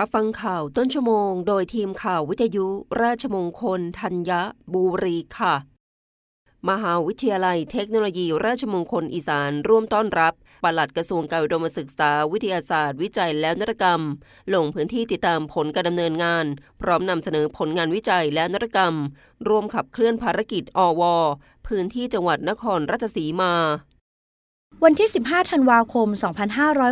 รับฟังข่าวต้นชั่วโมง โดยทีมข่าววิทยุราชมงคลธัญบุรีค่ะ มหาวิทยาลัยเทคโนโลยีราชมงคลอีสานร่วมต้อนรับปลัดกระทรวงการอุดมศึกษาวิทยาศาสตร์ วิจัยและนวัตกรรม ลงพื้นที่ติดตามผลการดำเนินงาน พร้อมนำเสนอผลงานวิจัยและนวัตกรรม ร่วมขับเคลื่อนภารกิจอว พื้นที่จังหวัดนครราชสีมา วันที่ 15 ธันวาคม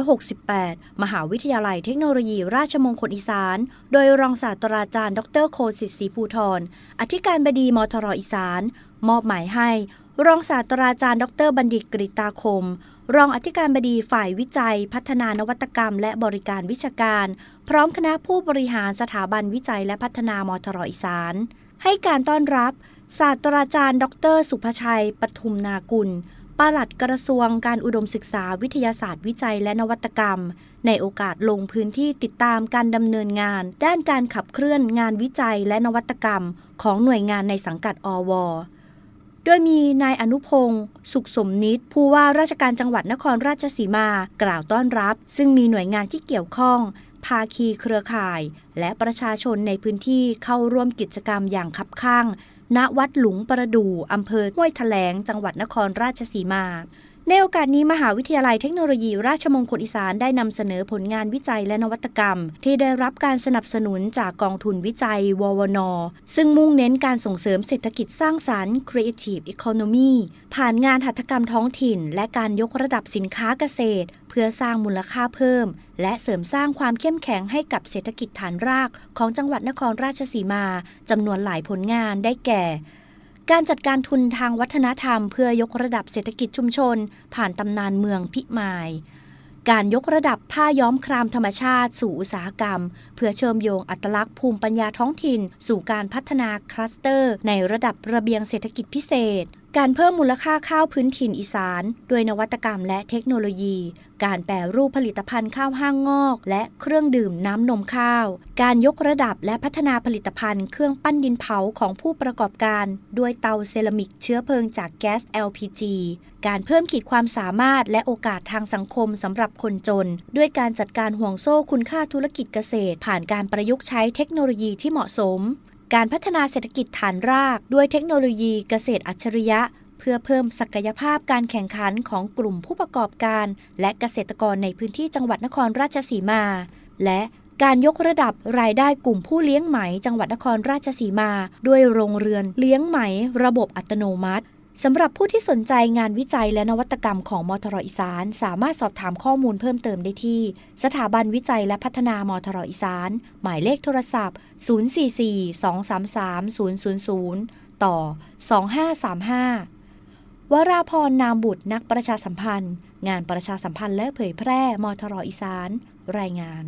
2568 มหาวิทยาลัยเทคโนโลยีราชมงคลอีสาน โดยรองศาสตราจารย์ ดรโคสิทธิ์ศรีภูทร อธิการบดีมทรอีสาน มอบหมายให้ รองศาสตราจารย์ ดรบัณฑิตกริตาคม รองอธิการบดีฝ่ายวิจัย พัฒนานวัตกรรม และบริการวิชาการ พร้อมคณะผู้บริหารสถาบันวิจัยและพัฒนามทรอีสาน ให้การต้อนรับ ศาสตราจารย์ ดร สุภชัย ปทุมนากุล ปลัดกระทรวงการอุดมศึกษาวิทยาศาสตร์วิจัยและนวัตกรรม ในโอกาสลงพื้นที่ติดตามการดำเนินงาน ด้านการขับเคลื่อนงานวิจัยและนวัตกรรม ของหน่วยงานในสังกัดอวโดยมีนายอนุพงศ์สุขสมนิตผู้ว่าราชการจังหวัดนครราชสีมา กล่าวต้อนรับ ซึ่งมีหน่วยงานที่เกี่ยวข้อง ภาคีเครือข่าย และประชาชนในพื้นที่เข้าร่วมกิจกรรมอย่างคับข้าง ณวัดหลุงประดู่อำเภอห้วยแถลง จังหวัดนครราชสีมา ในโอกาสนี้มหาวิทยาลัยเทคโนโลยี ราชมงคลอีสานได้นำเสนอผลงานวิจัยและนวัตกรรม ที่ได้รับการสนับสนุนจากกองทุนวิจัย ววนซึ่งมุ่งเน้นการส่งเสริมเศรษฐกิจสร้างสารรค์ Creative Economy ผ่านงานหัตถกรรมท้องถิ่น และการยกระดับสินค้าเกษตร เพื่อสร้างมูลค่าเพิ่ม และเสริมสร้างความเข้มแข็งให้กับเศรษฐกิจฐานราก ของจังหวัดนครราชสีมาจำนวนหลายผลงานได้แก่ การจัดการทุนทางวัฒนธรรมเพื่อยกระดับเศรษฐกิจชุมชน ผ่านตำนานเมืองพิมาย การยกระดับผ้าย้อมครามธรรมชาติสู่อุตสาหกรรม เพื่อเชื่อมโยงอัตลักษณ์ภูมิปัญญาท้องถิ่น สู่การพัฒนาคลัสเตอร์ ในระดับระเบียงเศรษฐกิจพิเศษการเพิ่มมูลค่าข้าวพื้นถิ่นอีสานด้วยนวัตกรรมและเทคโนโลยี การแปรรูปผลิตภัณฑ์ข้าวห้างงอก และเครื่องดื่มน้ำนมข้าว การยกระดับและพัฒนาผลิตภัณฑ์เครื่องปั้นดินเผาของผู้ประกอบการ ด้วยเตาเซรามิกเชื้อเพลิงจากแก๊ส LPG การเพิ่มขีดความสามารถและโอกาสทางสังคมสำหรับคนจน ด้วยการจัดการห่วงโซ่คุณค่าธุรกิจเกษตร ผ่านการประยุกต์ใช้เทคโนโลยีที่เหมาะสม การพัฒนาเศรษฐกิจฐานราก ด้วยเทคโนโลยีเกษตรอัจฉริยะ เพื่อเพิ่มศักยภาพการแข่งขันของกลุ่มผู้ประกอบการ และเกษตรกรในพื้นที่จังหวัดนครราชสีมา และการยกระดับรายได้กลุ่มผู้เลี้ยงไหม จังหวัดนครราชสีมา ด้วยโรงเรือนเลี้ยงไหม ระบบอัตโนมัติ สำหรับผู้ที่สนใจงานวิจัยและนวัตกรรมของมทรอีสาน สามารถสอบถามข้อมูลเพิ่มเติมได้ที่ สถาบันวิจัยและพัฒนามทรอีสาน หมายเลขโทรศัพท์ 044-233-000 ต่อ 2535 วราพรนามบุตรนักประชาสัมพันธ์ งานประชาสัมพันธ์และเผยแพร่มทรอีสาน รายงาน